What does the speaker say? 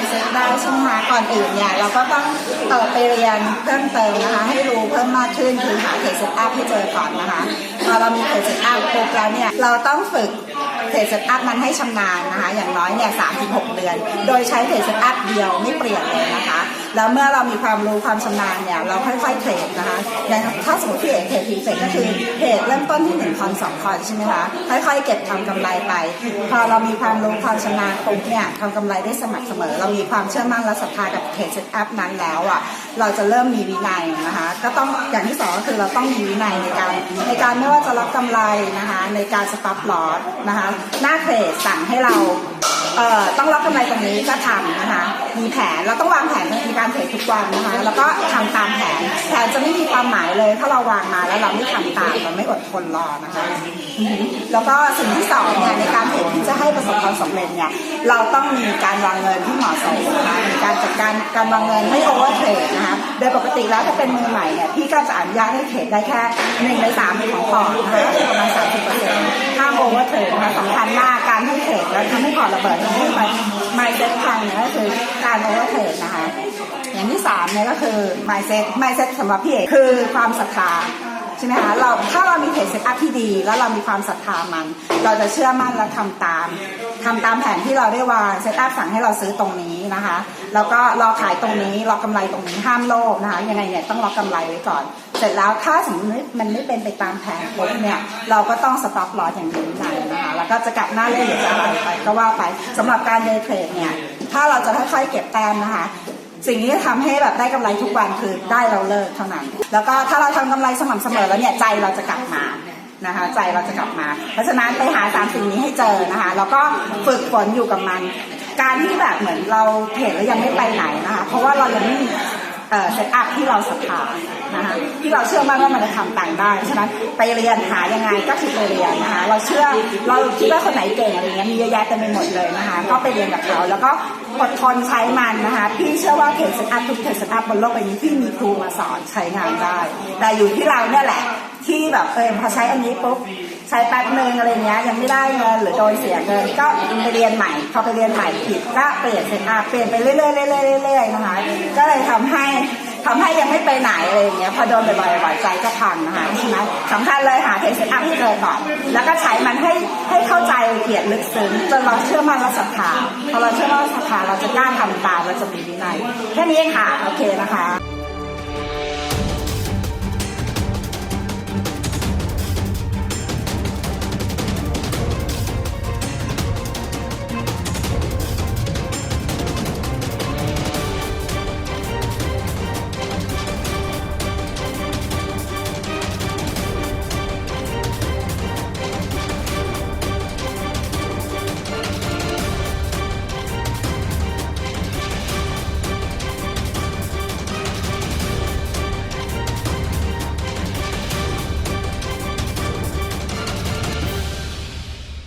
mindset ได้ใช่ไหมคะก่อนอื่นเนี่ยเราก็ต้องเไปเรียนเพิ่มเติมนะคะ ให้รู้เพิ่มมากขึ้นคือหาเทรดเซตอัพให้เจอก่อนนะคะพอเรามีเทรดเซตอัพครบแล้วเนี่ยเราต้องฝึกเทรดเซตอัพมันให้ชำนาญนะคะ อย่างน้อยเนี่ยสามถึงหกเดือน โดยใช้เทรดเซตอัพเดียวไม่เปลี่ยนเลยนะคะ แล้วเมื่อเรามีความรู้ความชำนาญเนี่ยเราค่อยๆเทรดนะคะอย่างถ้าสมมติพี่เอกเทรดทีเฟกก็คือเทรดเริ่มต้นที่หนึ่งคอนสองคอนใช่ไหมคะค่อยๆเก็บทำกำไรไป พอเรามีความรู้ความชำนาญปุ๊บเนี่ยทำกำไรได้สม่ำเสมอ เรามีความเชื่อมั่นและศรัทธากับเทรดเซตอัพนั้นแล้วอะเราจะเริ่มมีวินัยนะคะก็ต้องอย่างที่สองก็คือเราต้องมีวินัยในการในการไม่ว่าจะรับกำไรนะคะในการสต็อปลอสนะคะหน้าเทรดสั่งให้เรา เอ่อต้องรับกำไรตรงนี้ก็ทำนะคะ มีแผนเราต้องวางแผนในการเทรดทุกวันนะคะ แล้วก็ทำตามแผนแผนจะไม่มีความหมายเลย ถ้าเราวางมาแล้วเราไม่ทำตามเราไม่อดทนรอนะคะ แล้วก็สิ่งที่สองเนี่ยในการเทรดที่จะให้ประสบความสำเร็จเนี่ยเราต้องมีการวางเงินที่เหมาะสมนะคะมีการจัดการการวางเงินไม่โอเวอร์เทรดนะคะโดยปกติแล้วถ้าเป็นมือใหม่เนี่ยพี่ก็จะอนุญาตให้เทรดได้แค่หนึ่งในสามของพอร์ตนะคะประมาณสามสิบเปอร์เซ็นต์ห้ามโอเวอร์เทรดนะคะสำคัญม การให้เทรดแล้วทำให้พอร์ตระเบิดทำให้ไปไม่เซ็ตพังเนี่ยก็คือการโอเวอร์เทรดนะคะ อย่างที่สามเนี่ยก็คือไมเซ็ตไมเซ็ตสำหรับพี่เอกคือความศรัทธา ใช่ไหมคะเราถ้าเรามีเพจเซตอัพที่ดี แล้วเรามีความศรัทธามัน เราจะเชื่อมั่นและทำตามทำตามแผนที่เราได้วางเซตอัพสั่งให้เราซื้อตรงนี้นะคะ แล้วก็รอขายตรงนี้รอกำไรตรงนี้ห้ามโลภนะคะยังไงเนี่ยต้องรอกำไรไว้ก่อน เสร็จแล้วถ้าสมมติมันไม่เป็นไปตามแผนปุ๊บเนี่ยเราก็ต้องสต็อปลอสอย่างนี้หน่อยนะคะแล้วก็จะกลับหน้าเล่นหรือจะอะไรไปก็ว่าไปสำหรับการเดย์เทรดเนี่ยถ้าเราจะค่อยๆเก็บแต้มนะคะ สิ่งที่จะทำให้แบบได้กำไรทุกวันคือได้เราเลิกเท่านั้น แล้วก็ถ้าเราทำกำไรสม่ำเสมอแล้วเนี่ยใจเราจะกลับมานะคะใจเราจะกลับมา เพราะฉะนั้นไปหาสามสิ่งนี้ให้เจอนะคะแล้วก็ฝึกฝนอยู่กับมัน การที่แบบเหมือนเราเทรดแล้วยังไม่ไปไหนนะคะเพราะว่าเรายังไม่มีเอ่อเซตอัพที่เราศรัทธานะคะ ที่เราเชื่อมั่นว่ามันจะทำต่างได้ฉะนั้นไปเรียนหายังไงก็คือไปเรียนนะคะ เราเชื่อเราคิดว่าคนไหนเก่งอะไรเงี้ยมีเยอะแยะเต็มไปหมดเลยนะคะ ก็ไปเรียนกับเขาแล้วก็อดทนใช้มันนะคะ พี่เชื่อว่าเทรดเซตอัพทุกเทรดเซตอัพบนโลกใบนี้ที่มีครูมาสอนใช้งานได้ แต่อยู่ที่เราเนี่ยแหละที่แบบเออพอใช้อันนี้ปุ๊บใช้แป๊บนึงอะไรเงี้ยยังไม่ได้เงินหรือโดนเสียเงินก็ไปเรียนใหม่พอไปเรียนใหม่ผิดก็เปลี่ยนเซตอัพเปลี่ยนไปเรื่อยๆเรื่อยๆเรื่อยๆนะคะก็เลยทำให้ ทำให้ยังไม่ไปไหนอะไรอย่างเงี้ยพอโดนบ่อยๆบ่อยใจก็พังนะคะใช่ไหมสำคัญเลยหาเทคนิคอัพให้เจอก่อนแล้วก็ใช้มันให้ให้เข้าใจละเอียดลึกซึ้งจนเราเชื่อมั่นและศรัทธาพอเราเชื่อมั่นและศรัทธาเราจะกล้าทำตามเราจะมีวินัยแค่นี้เองค่ะโอเคนะคะ